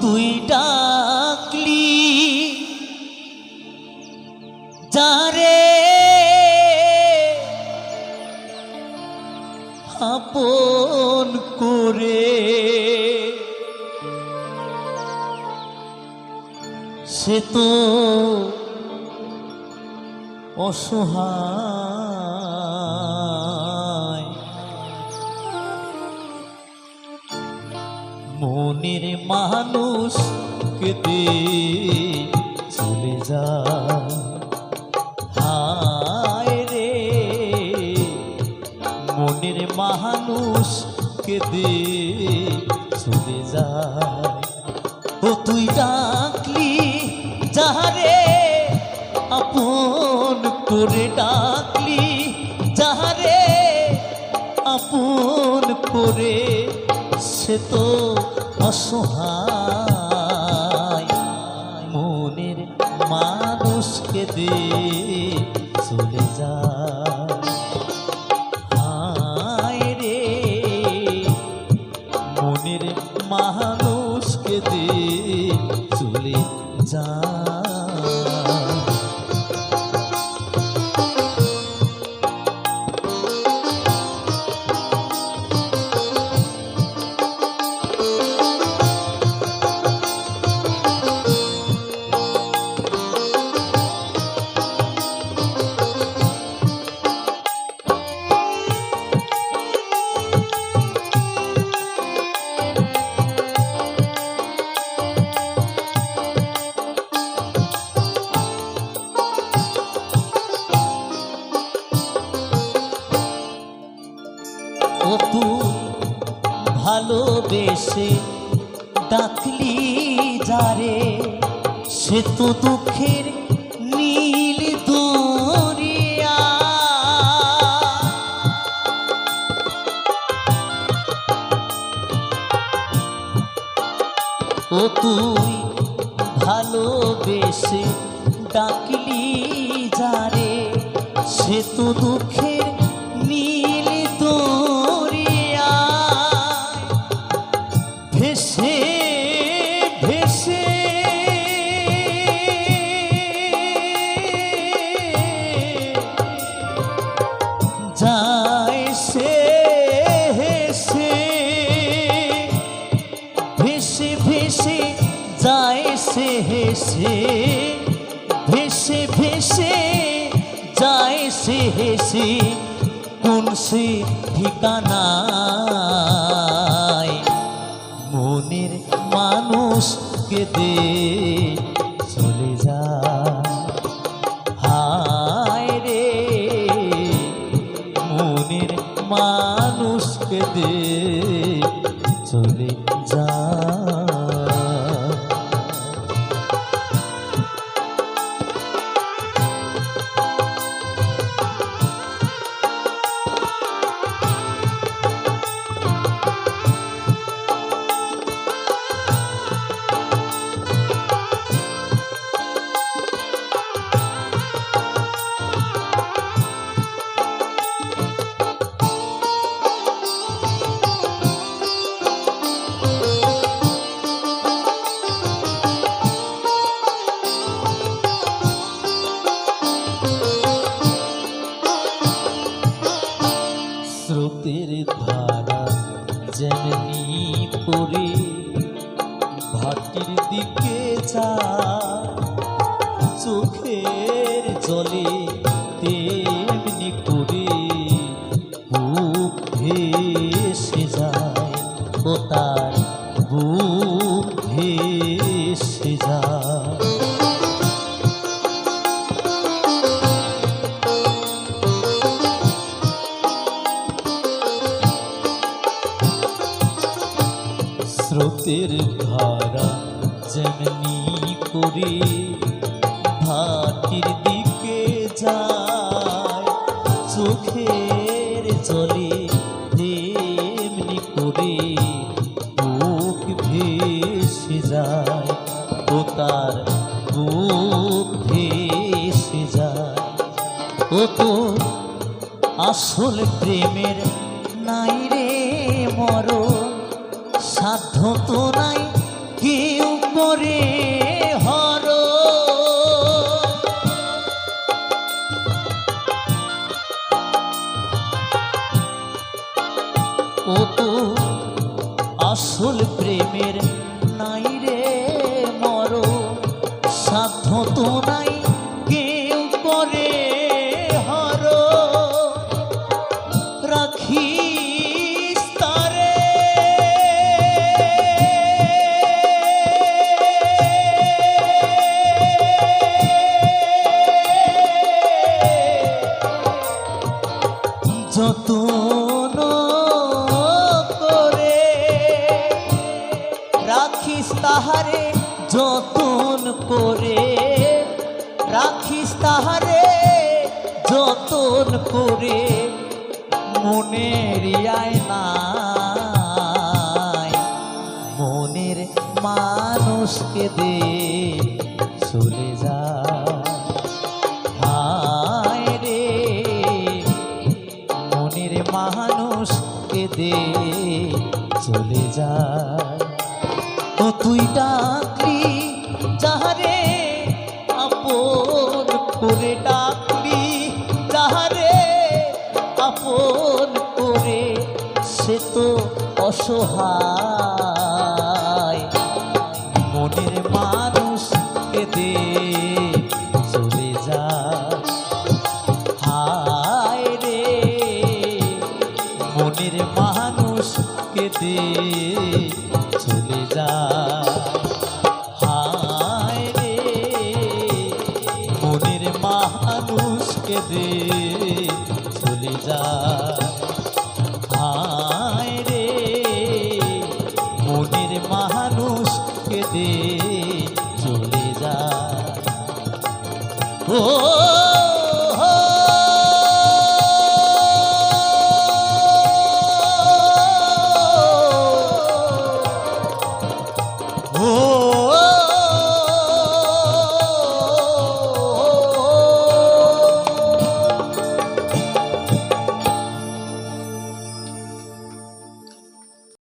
তুই ডাকলি। যারে আপন করে সে তো অসহায়। মনের মানুষ কেটে চলে যায়। হায় রে, মনের মানুষ কেঁদে চলে যায়। ও তুই ডাকলি, যাহারে আপন করে ডাকলি, যাহারে আপন করে সে তো অসহায়। মনের মানুষকে দে চলে ভালোবেসে ডাকলি যারে, সে তো দুঃখের নীল দরিয়া ও তুই ভালোবেসে ডাকলি যারে, সে তো দুঃখের ভেসে ভেসে। যায় সে হেসে, ভেসে ভেসে যায় সে হেসে, ভেসে ভেসে যায় সে হেসে। কোন সে ঠিকানায় মানুষকে দে। স্রোতের ধারা যেমনি করে ভাটির দিকে যায়, চোখের জলে তেমনি করে বুক ভেসে যায়, ও তার বুক ভেসে যায়। ও তো আসল প্রেমের নাই রে মরণ সাধ্য তো নাই কেউ করে হর? ও তো আসল প্রেমের নাই যতন করে রাখিস তাহারে যতন করে, রাখিস তাহারে যতন করে, মনের নাই, মনের মানুষকে দে। মনের মানুষ দে চলে যায়। তুই ডাকলি, যাহারে আপন করে ডাকলি, যাহারে আপন করে, সে তো অসহায়। মনের মানুষকে দে চলে যা হায় রে, মনের মানুষকে দে চলে যা হায় রে, মনের মানুষকে দে চলে ও